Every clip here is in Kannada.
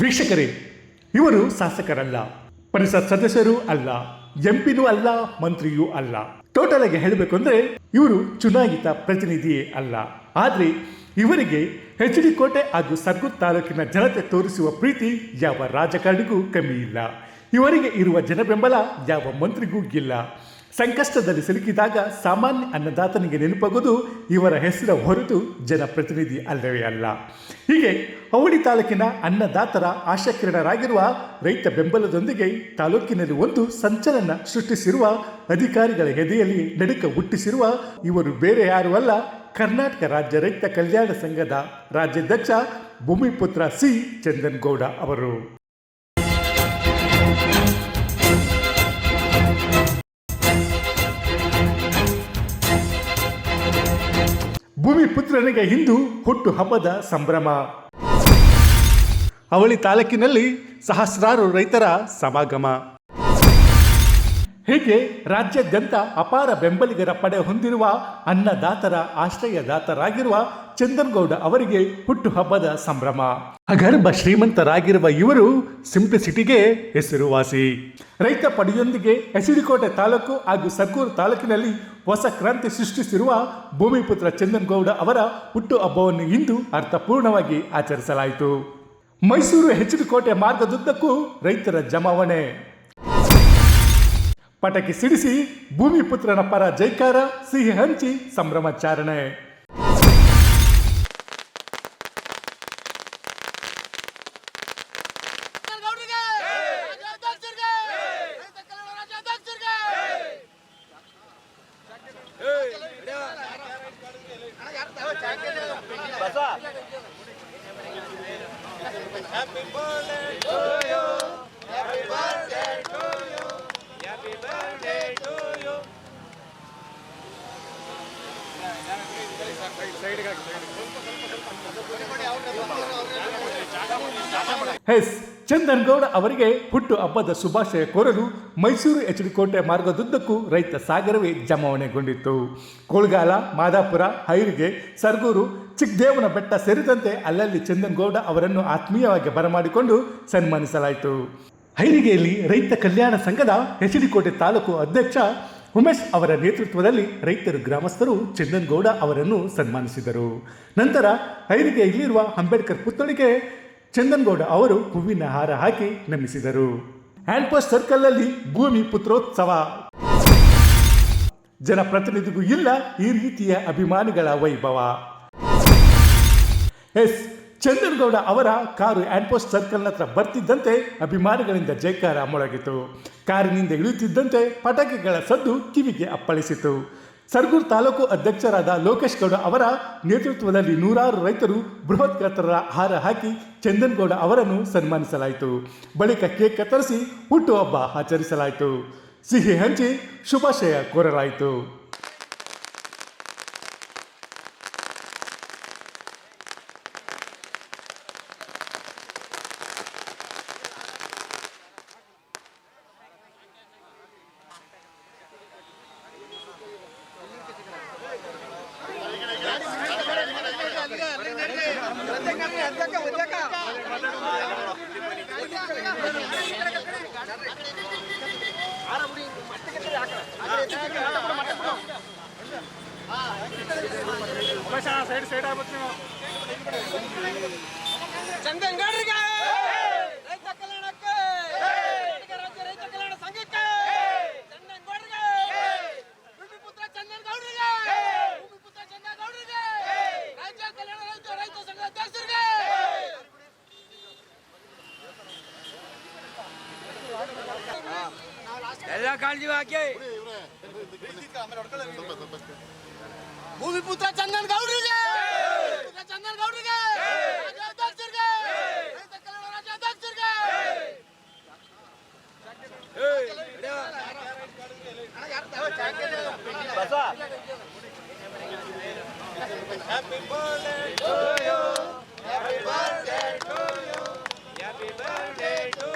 ವೀಕ್ಷಕರೇ, ಇವರು ಶಾಸಕರಲ್ಲ, ಪರಿಷತ್ ಸದಸ್ಯರು ಅಲ್ಲ, ಎಂಪಿನೂ ಅಲ್ಲ, ಮಂತ್ರಿಯೂ ಅಲ್ಲ. ಟೋಟಲ್ ಆಗಿ ಹೇಳಬೇಕು ಅಂದ್ರೆ ಇವರು ಚುನಾಯಿತ ಪ್ರತಿನಿಧಿಯೇ ಅಲ್ಲ. ಆದ್ರೆ ಇವರಿಗೆ ಎಚ್ ಡಿ ಕೋಟೆ ಹಾಗೂ ಸರ್ಗುತ್ ತಾಲೂಕಿನ ಜನತೆ ತೋರಿಸುವ ಪ್ರೀತಿ ಯಾವ ರಾಜಕಾರಣಿಗೂ ಕಮ್ಮಿ ಇಲ್ಲ. ಇವರಿಗೆ ಇರುವ ಜನಬೆಂಬಲ ಯಾವ ಮಂತ್ರಿಗೂ ಇಲ್ಲ. ಸಂಕಷ್ಟದಲ್ಲಿ ಸಿಲುಕಿದಾಗ ಸಾಮಾನ್ಯ ಅನ್ನದಾತನಿಗೆ ನೆನಪಾಗೋದು ಇವರ ಹೆಸರ ಹೊರತು ಜನಪ್ರತಿನಿಧಿ ಅಲ್ಲವೇ ಅಲ್ಲ. ಹೀಗೆ ಅವಳಿ ತಾಲೂಕಿನ ಅನ್ನದಾತರ ಆಶಾಕಿರಣರಾಗಿರುವ ರೈತ ಬೆಂಬಲದೊಂದಿಗೆ ತಾಲೂಕಿನಲ್ಲಿ ಒಂದು ಸಂಚಲನ ಸೃಷ್ಟಿಸಿರುವ ಅಧಿಕಾರಿಗಳ ಎದೆಯಲ್ಲಿ ನಡುಕ ಹುಟ್ಟಿಸಿರುವ ಇವರು ಬೇರೆ ಯಾರೂ ಅಲ್ಲ, ಕರ್ನಾಟಕ ರಾಜ್ಯ ರೈತ ಕಲ್ಯಾಣ ಸಂಘದ ರಾಜ್ಯಾಧ್ಯಕ್ಷ ಭೂಮಿಪುತ್ರ ಸಿ. ಚಂದನ್ಗೌಡ ಅವರು. ಭೂಮಿಪುತ್ರನಿಗೆ ಇಂದು ಹುಟ್ಟು ಹಬ್ಬದ ಸಂಭ್ರಮ. ಅವಳಿ ತಾಲೂಕಿನಲ್ಲಿ ಸಹಸ್ರಾರು ರೈತರ ಸಮಾಗಮ. ಹೀಗೆ ರಾಜ್ಯಾದ್ಯಂತ ಅಪಾರ ಬೆಂಬಲಿಗರ ಪಡೆ ಹೊಂದಿರುವ ಅನ್ನದಾತರ, ಆಶ್ರಯದಾತರಾಗಿರುವ ಚಂದನ್ಗೌಡ ಅವರಿಗೆ ಹುಟ್ಟುಹಬ್ಬದ ಸಂಭ್ರಮ. ಅಗರ್ಭ ಶ್ರೀಮಂತರಾಗಿರುವ ಇವರು ಸಿಂಪ್ಲಿಸಿಟಿಗೆ ಹೆಸರುವಾಸಿ. ರೈತ ಪಡೆಯೊಂದಿಗೆ ಎಸಿಡಿಕೋಟೆ ತಾಲೂಕು ಹಾಗೂ ಸಕೂರು ತಾಲೂಕಿನಲ್ಲಿ ಹೊಸ ಕ್ರಾಂತಿ ಸೃಷ್ಟಿಸಿರುವ ಭೂಮಿಪುತ್ರ ಚಂದನ್ಗೌಡ ಅವರ ಹುಟ್ಟುಹಬ್ಬವನ್ನು ಇಂದು ಅರ್ಥಪೂರ್ಣವಾಗಿ ಆಚರಿಸಲಾಯಿತು. ಮೈಸೂರು ಹೆಚ್ಡಿಕೋಟೆ ಮಾರ್ಗದುದ್ದಕ್ಕೂ ರೈತರ ಜಮಾವಣೆ. ಪಟಕಿ ಸಿಡಿಸಿ ಭೂಮಿಪುತ್ರನ ಪರ ಜೈಕಾರ ಸಿಹಿ ಹಂಚಿ ಸಂಭ್ರಮಾಚರಣೆ ಗೌಡ್ರಿಗೆ ರಾಜ್ಯಾಧ್ಯಕ್ಷರಿಗೆ ರೈತ ಕಲ್ಯಾಣ ರಾಜ್ಯಾಧ್ಯಕ್ಷರಿಗೆ ಎಸ್, ಚಂದನ್ ಗೌಡ ಅವರಿಗೆ ಹುಟ್ಟು ಹಬ್ಬದ ಶುಭಾಶಯ ಕೋರಲು ಮೈಸೂರು ಎಚ್ ಡಿ ಕೋಟೆ ಮಾರ್ಗದುದ್ದಕ್ಕೂ ರೈತ ಸಾಗರವೇ ಜಮಾವಣೆಗೊಂಡಿತ್ತು. ಕೋಳ್ಗಾಲ, ಮಾದಾಪುರ, ಹೈರಿಗೆ, ಸರ್ಗೂರು, ಚಿಕ್ಕದೇವನ ಬೆಟ್ಟ ಸೇರಿದಂತೆ ಅಲ್ಲಲ್ಲಿ ಚಂದನ್ ಗೌಡ ಅವರನ್ನು ಆತ್ಮೀಯವಾಗಿ ಬರಮಾಡಿಕೊಂಡು ಸನ್ಮಾನಿಸಲಾಯಿತು. ಹೈರಿಗೆಯಲ್ಲಿ ರೈತ ಕಲ್ಯಾಣ ಸಂಘದ ಎಚ್ ಡಿ ಕೋಟೆ ತಾಲೂಕು ಅಧ್ಯಕ್ಷ ಉಮೇಶ್ ಅವರ ನೇತೃತ್ವದಲ್ಲಿ ರೈತರು ಗ್ರಾಮಸ್ಥರು ಚಂದನ್ಗೌಡ ಅವರನ್ನು ಸನ್ಮಾನಿಸಿದರು. ನಂತರ ಹೈರಿಗೆ ಇಲ್ಲಿರುವ ಅಂಬೇಡ್ಕರ್ ಪುತ್ಥಳಿಗೆ ಚಂದನ್ಗೌಡ ಅವರು ಹೂವಿನ ಹಾರ ಹಾಕಿ ನಮಿಸಿದರು. ಹ್ಯಾಂಡ್ಪೋಸ್ಟ್ ಸರ್ಕಲ್ ಅಲ್ಲಿ ಭೂಮಿ ಪುತ್ರೋತ್ಸವ. ಜನಪ್ರತಿನಿಧಿಗೂ ಇಲ್ಲ ಈ ರೀತಿಯ ಅಭಿಮಾನಿಗಳ ವೈಭವ. ಎಸ್ ಚಂದನ್ಗೌಡ ಅವರ ಕಾರು ಆನ್ಪೋಸ್ಟ್ ಸರ್ಕಲ್ನ ಹತ್ರ ಬರ್ತಿದ್ದಂತೆ ಅಭಿಮಾನಿಗಳಿಂದ ಜೈಕಾರ ಮೊಳಗಿತು ಕಾರಿನಿಂದ ಇಳಿಯುತ್ತಿದ್ದಂತೆ ಪಟಾಕಿಗಳ ಸದ್ದು ಕಿವಿಗೆ ಅಪ್ಪಳಿಸಿತು ಸರ್ಗೂರ್ ತಾಲೂಕು ಅಧ್ಯಕ್ಷರಾದ ಲೋಕೇಶ್ ಗೌಡ ಅವರ ನೇತೃತ್ವದಲ್ಲಿ ನೂರಾರು ರೈತರು ಬೃಹತ್ ಗಾತ್ರರ ಹಾರ ಹಾಕಿ ಚಂದನ್ಗೌಡ ಅವರನ್ನು ಸನ್ಮಾನಿಸಲಾಯಿತು. ಬಳಿಕ ಕೇಕ್ ಕತ್ತರಿಸಿ ಹುಟ್ಟುಹಬ್ಬ ಆಚರಿಸಲಾಯಿತು. ಸಿಹಿ ಹಂಚಿ ಶುಭಾಶಯ ಕೋರಲಾಯಿತು. ಚಂದನ್ ಗೌಡ್ರಿಗೆ ರೈತ ಕಲ್ಯಾಣಕ್ಕೆ ಕರ್ನಾಟಕ ರಾಜ್ಯ ರೈತ ಕಲ್ಯಾಣ ಸಂಘಕ್ಕೆ ಚಂದನ್ ಗೌಡ್ರಿಗೆ ಭೂಮಿಪುತ್ರ ಚಂದನ್ ಗೌಡ್ರಿಗೆ ಭೂಮಿಪುತ್ರ ಚಂದನ್ ಗೌಡ್ರಿಗೆ ರಾಜ್ಯ ಕಲ್ಯಾಣ ರೈತ ರೈತ ಸಂಘ ಅಧ್ಯಕ್ಷರಿಗೆ ಎಲ್ಲ ಕಾಳಜಿ ಹಾಕಿ. ಭೂಮಿಪುತ್ರ ಚಂದನ್ ಗೌಡ್ರಿಗೆ. ಚಂದನ್ ಗೌಡ್ರಿಗೆ. ರಾಜ್ಯಾಧ್ಯಕ್ಷರಿಗೆ. ಬರ್ಡೇ ಕಲ್ಯಾಣ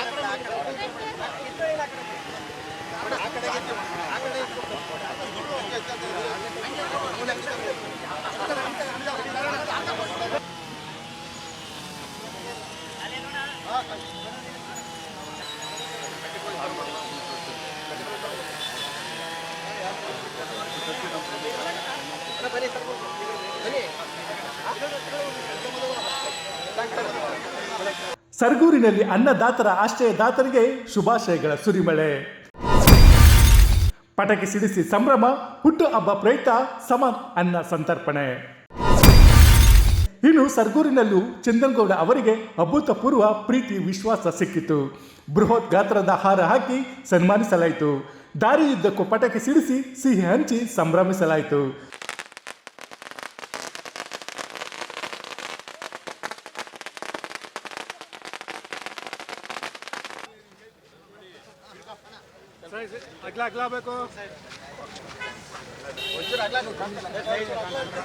ಸರ್ಗೂರಿನಲ್ಲಿ ಅನ್ನದಾತರ ಆಶ್ರಯದಾತರಿಗೆ ಶುಭಾಶಯಗಳ ಸುರಿಮಳೆ. ಪಟಾಕಿ ಸಿಡಿಸಿ ಸಂಭ್ರಮ, ಹುಟ್ಟು ಹಬ್ಬ ಪ್ರಯುಕ್ತ ಸಮ ಅನ್ನ ಸಂತರ್ಪಣೆ. ಇನ್ನು ಸರ್ಗೂರಿನಲ್ಲೂ ಚಂದನಗೌಡ ಅವರಿಗೆ ಅಭೂತಪೂರ್ವ ಪ್ರೀತಿ ವಿಶ್ವಾಸ ಸಿಕ್ಕಿತು. ಬೃಹತ್ ಗಾತ್ರದ ಹಾರ ಹಾಕಿ ಸನ್ಮಾನಿಸಲಾಯಿತು. ದಾರಿಯುದ್ದಕ್ಕೂ ಪಟಾಕಿ ಸಿಡಿಸಿ ಸಿಹಿ ಹಂಚಿ ಸಂಭ್ರಮಿಸಲಾಯಿತು.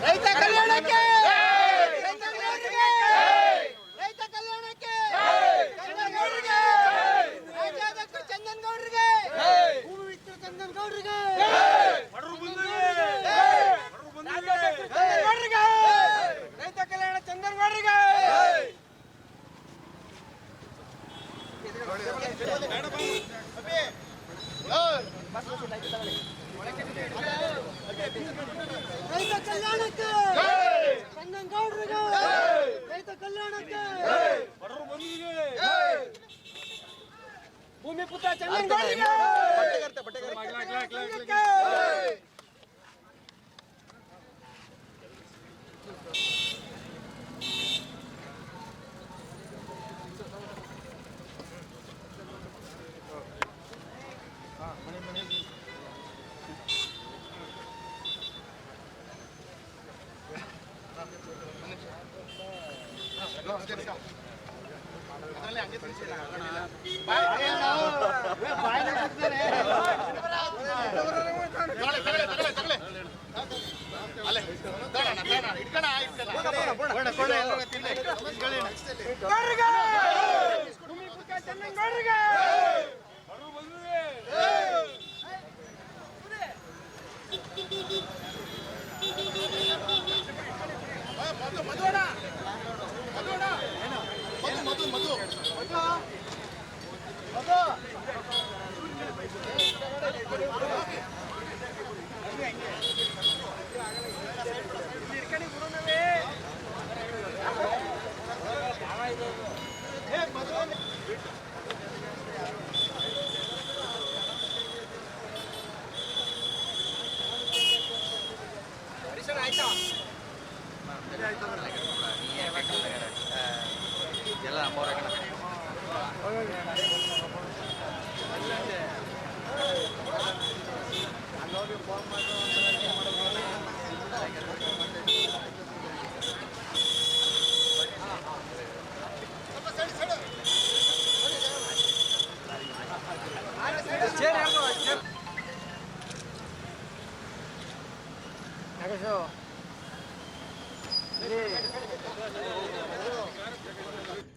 ರೈತ ಕಲ್ಯಾಣಕ್ಕೆ! ರೈತ ಕಲ್ಯಾಣಕ್ಕೆ! ರೈತ ಕಲ್ಯಾಣಕ್ಕೆ ಮಿತ್ರ ಚಂದನ್ಗೌಡ್ರಿಗೆ! ರಾಜ್ಯಾಧ್ಯಕ್ಷ ಚಂದನ್ಗೌಡ್ರಿಗೆ! ರೈತ ಕಲ್ಯಾಣ ಚಂದನ್ಗೌಡ್ರಿಗೆ! ರೈತ ಕಲ್ಯಾಣಕ್ಕೆ ಚಂದನ್ಗೌಡ್ರಿಗೆ ರೈತ ಕಲ್ಯಾಣಕ್ಕೆ ಭೂಮಿ ಪುತ್ರ ಚಂದನ್ಗೌಡ್ರಿಗೆ ಸಂಘಕ್ಕೆ.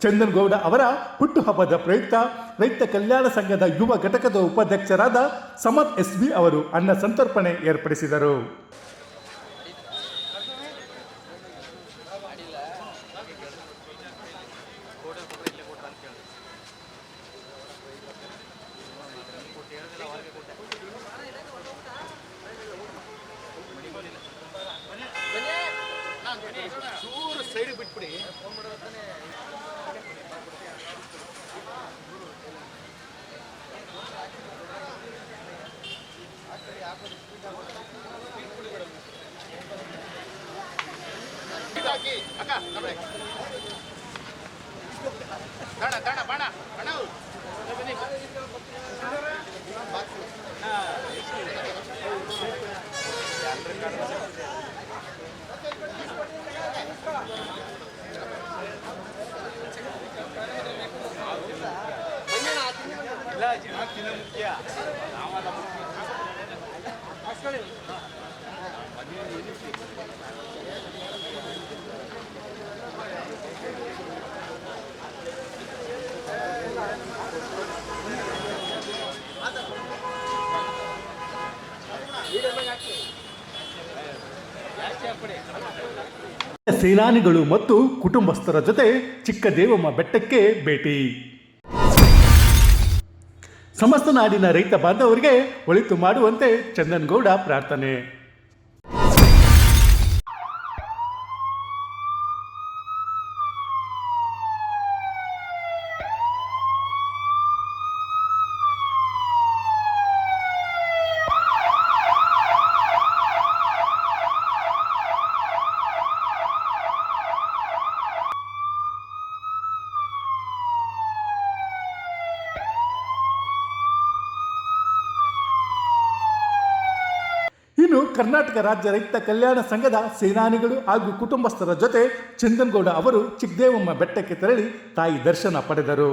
ಗೌಡ್ರಿಗೆ! ಗೌಡ ಅವರ ಹುಟ್ಟುಹಬ್ಬದ ಪ್ರಯುಕ್ತ ರೈತ ಕಲ್ಯಾಣ ಸಂಘದ ಯುವ ಘಟಕದ ಉಪಾಧ್ಯಕ್ಷರಾದ ಸಮತ್ ಎಸ್ ಬಿ ಅವರು ಅನ್ನ ಸಂತರ್ಪಣೆ ಏರ್ಪಡಿಸಿದರು Lah, jangan kirim ya. Nama dah ಸೇನಾನಿಗಳು ಮತ್ತು ಕುಟುಂಬಸ್ಥರ ಜೊತೆ ಚಿಕ್ಕದೇವಮ್ಮ ಬೆಟ್ಟಕ್ಕೆ ಭೇಟಿ. ಸಮಸ್ತ ನಾಡಿನ ರೈತ ಬಾಂಧವರಿಗೆ ಒಳಿತು ಮಾಡುವಂತೆ ಚಂದನ್ಗೌಡ ಪ್ರಾರ್ಥನೆ. ಇನ್ನು ಕರ್ನಾಟಕ ರಾಜ್ಯ ರೈತ ಕಲ್ಯಾಣ ಸಂಘದ ಸೇನಾನಿಗಳು ಹಾಗೂ ಕುಟುಂಬಸ್ಥರ ಜೊತೆ ಚಂದನಗೌಡ ಅವರು ಚಿಕ್ಕದೇವಮ್ಮ ಬೆಟ್ಟಕ್ಕೆ ತೆರಳಿ ತಾಯಿ ದರ್ಶನ ಪಡೆದರು.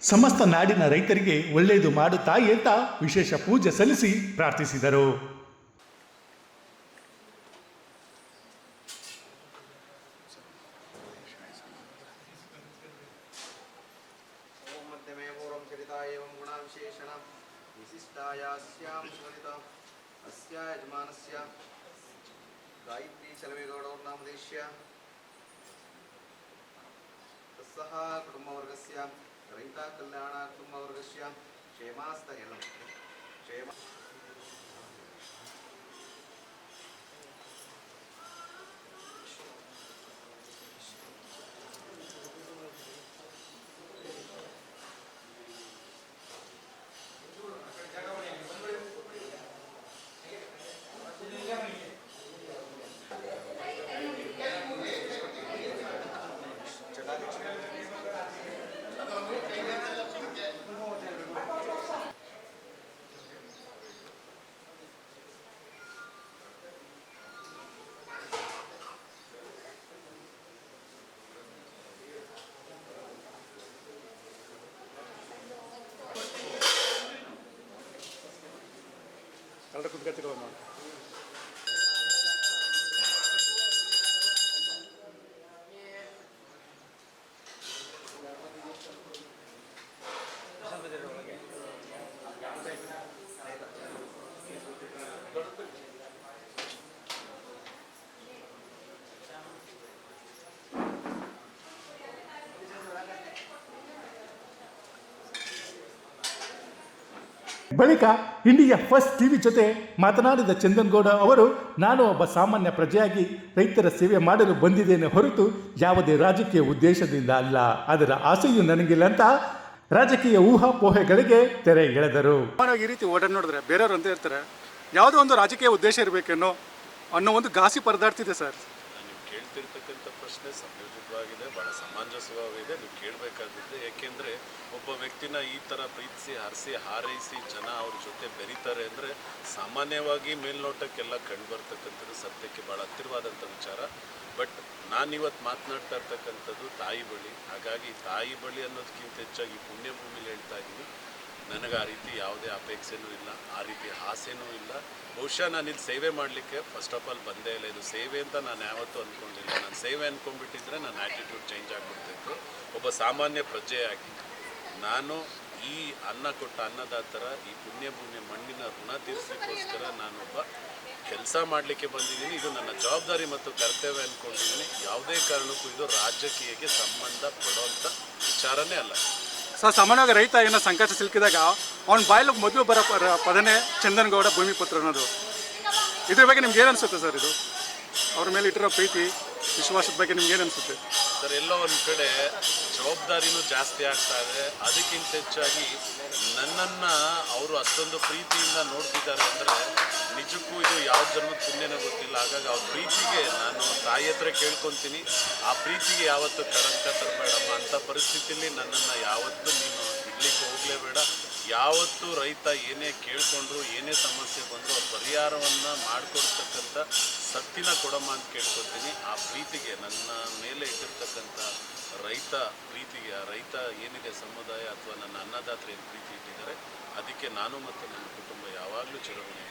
ಸಮಸ್ತ ನಾಡಿನ ರೈತರಿಗೆ ಒಳ್ಳೆಯದು ಮಾಡುತ್ತಾಯಿ ಅಂತ ವಿಶೇಷ ಪೂಜೆ ಸಲ್ಲಿಸಿ ಪ್ರಾರ್ಥಿಸಿದರು. ಗಾಯತ್ರಿ ಚಲವೇಗೌಡವ್ರ ನಾಮದೇಶ್ಯ ತಸ್ಸಹ ಕುಟುಂಬ ವರ್ಗಸ್ಯ ക്ഷേമാസ്തയണം ക്ഷേമ conta quanto quer. ಬಳಿಕ ಇಂಡಿಯಾ ಫಸ್ಟ್ ಟಿವಿ ಜೊತೆ ಮಾತನಾಡಿದ ಚಂದನ್ಗೌಡ ಅವರು, ನಾನು ಒಬ್ಬ ಸಾಮಾನ್ಯ ಪ್ರಜೆಯಾಗಿ ರೈತರ ಸೇವೆ ಮಾಡಲು ಬಂದಿದ್ದೇನೆ ಹೊರತು ಯಾವುದೇ ರಾಜಕೀಯ ಉದ್ದೇಶದಿಂದ ಅಲ್ಲ. ಅದರ ಆಸೆಯು ನನಗಿಲ್ಲ ಅಂತ ರಾಜಕೀಯ ಊಹಾಪೋಹೆಗಳಿಗೆ ತೆರೆ ಎಳೆದರು. ಈ ರೀತಿ ಓಡಾಡಿ ನೋಡಿದ್ರೆ ಬೇರೆಯವರು ಅಂತ ಇರ್ತಾರೆ ಯಾವುದೋ ಒಂದು ರಾಜಕೀಯ ಉದ್ದೇಶ ಇರಬೇಕೇನೋ ಅನ್ನೋ ಒಂದು ಗಾಸಿ ಪರದಾಡ್ತಿದೆ ಸರ್. ಪ್ರಶ್ನೆ ಸಂಯೋಜಿತವಾಗಿದೆ ಭಾಳ ಸಮಂಜಸವಾಗಿದೆ, ನೀವು ಕೇಳಬೇಕಾಗುತ್ತೆ ಏಕೆಂದರೆ ಒಬ್ಬ ವ್ಯಕ್ತಿನ ಈ ಥರ ಪ್ರೀತಿಸಿ, ಹರಿಸಿ, ಹಾರೈಸಿ ಜನ ಅವ್ರ ಜೊತೆ ಬೆರೀತಾರೆ ಅಂದರೆ ಸಾಮಾನ್ಯವಾಗಿ ಮೇಲ್ನೋಟಕ್ಕೆಲ್ಲ ಕಂಡು ಬರ್ತಕ್ಕಂಥದ್ದು ಸತ್ಯಕ್ಕೆ ಭಾಳ ಹತ್ತಿರವಾದಂಥ ವಿಚಾರ. ಬಟ್ ನಾನಿವತ್ತು ಮಾತನಾಡ್ತಾ ಇರ್ತಕ್ಕಂಥದ್ದು ತಾಯಿ ಬಳಿ. ಹಾಗಾಗಿ ತಾಯಿ ಬಳಿ ಅನ್ನೋದಕ್ಕಿಂತ ಹೆಚ್ಚಾಗಿ ಪುಣ್ಯಭೂಮಿಲಿ ಹೇಳ್ತಾ ಇದ್ದೀನಿ. ನನಗೆ ಆ ರೀತಿ ಯಾವುದೇ ಅಪೇಕ್ಷೆನೂ ಇಲ್ಲ, ಆ ರೀತಿ ಆಸೆನೂ ಇಲ್ಲ. ಬಹುಶಃ ನಾನು ಇಲ್ಲಿ ಸೇವೆ ಮಾಡಲಿಕ್ಕೆ ಫಸ್ಟ್ ಆಫ್ ಆಲ್ ಬಂದೇ ಇಲ್ಲ. ಇದು ಸೇವೆ ಅಂತ ನಾನು ಯಾವತ್ತೂ ಅಂದ್ಕೊಂಡಿಲ್ಲ ನಾನು ಸೇವೆ ಅಂದ್ಕೊಂಡ್ಬಿಟ್ಟಿದ್ರೆ ನನ್ನ ಆ್ಯಟಿಟ್ಯೂಡ್ ಚೇಂಜ್ ಆಗಿಬಿಡ್ತಿತ್ತು. ಒಬ್ಬ ಸಾಮಾನ್ಯ ಪ್ರಜೆಯಾಗಿ ನಾನು ಈ ಅನ್ನ ಕೊಟ್ಟ ಅನ್ನದಾತರ, ಈ ಪುಣ್ಯ ಪುಣ್ಯ ಮಣ್ಣಿನ ಋಣ ತೀರಿಸಲಿಕ್ಕೋಸ್ಕರ ನಾನೊಬ್ಬ ಕೆಲಸ ಮಾಡಲಿಕ್ಕೆ ಬಂದಿದ್ದೀನಿ. ಇದು ನನ್ನ ಜವಾಬ್ದಾರಿ ಮತ್ತು ಕರ್ತವ್ಯ ಅಂದ್ಕೊಂಡಿದ್ದೀನಿ ಯಾವುದೇ ಕಾರಣಕ್ಕೂ ಇದು ರಾಜಕೀಯಕ್ಕೆ ಸಂಬಂಧ ಪಡೋಂಥ ವಿಚಾರನೇ ಅಲ್ಲ. ಸರ್ ಸಾಮಾನ್ಯವಾಗಿ ರೈತ ಏನೋ ಸಂಕಷ್ಟ ಸಿಲುಕಿದಾಗ ಅವ್ನ ಬಾಯಲ್ಲಿ ಮೊದಲು ಬರೋ ಪರ- ಪದನೇ ಚಂದನಗೌಡ ಭೂಮಿಪುತ್ರ ಅನ್ನೋದು. ಇದ್ರ ಬಗ್ಗೆ ನಿಮ್ಗೆ ಏನು ಅನಿಸುತ್ತೆ ಸರ್ ಇದು? ಅವ್ರ ಮೇಲೆ ಇಟ್ಟಿರೋ ಪ್ರೀತಿ, ವಿಶ್ವಾಸದ ಬಗ್ಗೆ ನಿಮ್ಗೆ ಏನು ಅನಿಸುತ್ತೆ? ಸರ್, ಎಲ್ಲೋ ಒಂದು ಕಡೆ ಜವಾಬ್ದಾರಿನೂ ಜಾಸ್ತಿ ಆಗ್ತಾ ಇದೆ. ಅದಕ್ಕಿಂತ ಹೆಚ್ಚಾಗಿ ನನ್ನನ್ನು ಅವರು ಅಷ್ಟೊಂದು ಪ್ರೀತಿಯಿಂದ ನೋಡ್ತಿದ್ದಾರೆ ಅಂದರೆ ನಿಜಕ್ಕೂ ಇದು ಯಾವ ಜನ್ಮದ ಪುಣ್ಯನೋ ಗೊತ್ತಿಲ್ಲ. ಹಾಗಾಗಿ ಅವ್ರ ಪ್ರೀತಿಗೆ ನಾನು ತಾಯಿ ಹತ್ರ ಕೇಳ್ಕೊತೀನಿ. ಆ ಪ್ರೀತಿಗೆ ಯಾವತ್ತೂ ಕಳಂಕ ತರಬೇಡಮ್ಮ ಅಂಥ ಪರಿಸ್ಥಿತಿಯಲ್ಲಿ ನನ್ನನ್ನು ಯಾವತ್ತೂ ನೀನು ಬಿಡ್ಲಿಕ್ಕೆ ಹೋಗಲೇಬೇಡ ಯಾವತ್ತೂ ರೈತ ಏನೇ ಕೇಳ್ಕೊಂಡ್ರು, ಏನೇ ಸಮಸ್ಯೆ ಬಂದರೂ ಅವ್ರ ಪರಿಹಾರವನ್ನು ಮಾಡಿಕೊಡ್ತಕ್ಕಂಥ ಸತ್ತಿನ ಕೊಡಮ್ಮ ಅಂತ ಕೇಳ್ಕೊತೀನಿ. ಆ ಪ್ರೀತಿಗೆ ನನ್ನ ಮೇಲೆ ಇಟ್ಟಿರ್ತಕ್ಕಂಥ ರೈತ ಪ್ರೀತಿಗೆ, ಆ ರೈತ ಏನಿದೆ ಸಮುದಾಯ ಅಥವಾ ನನ್ನ ಅನ್ನದಾತ್ರಿ ಏನು ಪ್ರೀತಿ ಇಟ್ಟಿದ್ದಾರೆ, ಅದಕ್ಕೆ ನಾನು ಮತ್ತು ನನ್ನ ಕುಟುಂಬ ಯಾವಾಗಲೂ ಚಿರಋಣಿ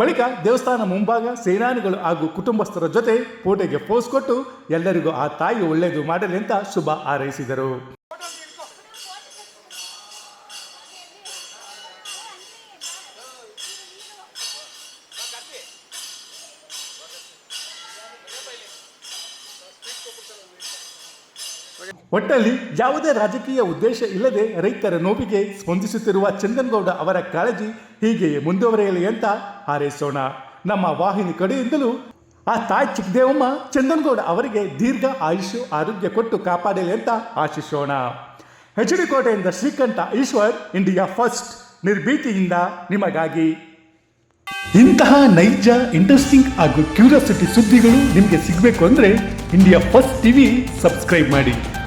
ಬಳಿಕ ದೇವಸ್ಥಾನ ಮುಂಭಾಗ ಸೇನಾನಿಗಳು ಹಾಗೂ ಕುಟುಂಬಸ್ಥರ ಜೊತೆ ಫೋಟೋಗೆ ಪೋಸ್ ಕೊಟ್ಟು ಎಲ್ಲರಿಗೂ ಆ ತಾಯಿ ಒಳ್ಳೆಯದು ಮಾಡಲಿ ಅಂತ ಶುಭ ಹಾರೈಸಿದರು. ಒಟ್ಟಲ್ಲಿ ಯಾವುದೇ ರಾಜಕೀಯ ಉದ್ದೇಶ ಇಲ್ಲದೆ ರೈತರ ನೋವಿಗೆ ಸ್ಪಂದಿಸುತ್ತಿರುವ ಚಂದನಗೌಡ ಅವರ ಕಾಳಜಿ ಹೀಗೆಯೇ ಮುಂದುವರೆಯಲಿ ಅಂತ ಹಾರೈಸೋಣ. ನಮ್ಮ ವಾಹಿನಿ ಕಡೆಯಿಂದಲೂ ಆ ತಾಯಿ ಚಿಕ್ಕದೇವಮ್ಮ ಚಂದನಗೌಡ ಅವರಿಗೆ ದೀರ್ಘ ಆಯುಷು, ಆರೋಗ್ಯ ಕೊಟ್ಟು ಕಾಪಾಡಲಿ ಅಂತ ಆಶಿಸೋಣ. ಎಚ್ ಡಿ ಕೋಟೆಯಿಂದ ಶ್ರೀಕಂಠ ಈಶ್ವರ್, ಇಂಡಿಯಾ ಫಸ್ಟ್, ನಿರ್ಭೀತಿಯಿಂದ ನಿಮಗಾಗಿ. ಇಂತಹ ನೈಜ, ಇಂಟ್ರೆಸ್ಟಿಂಗ್ ಹಾಗೂ ಕ್ಯೂರಿಯಾಸಿಟಿ ಸುದ್ದಿಗಳು ನಿಮಗೆ ಸಿಗಬೇಕು ಅಂದರೆ ಇಂಡಿಯಾ ಫಸ್ಟ್ ಟಿವಿ ಸಬ್ಸ್ಕ್ರೈಬ್ ಮಾಡಿ.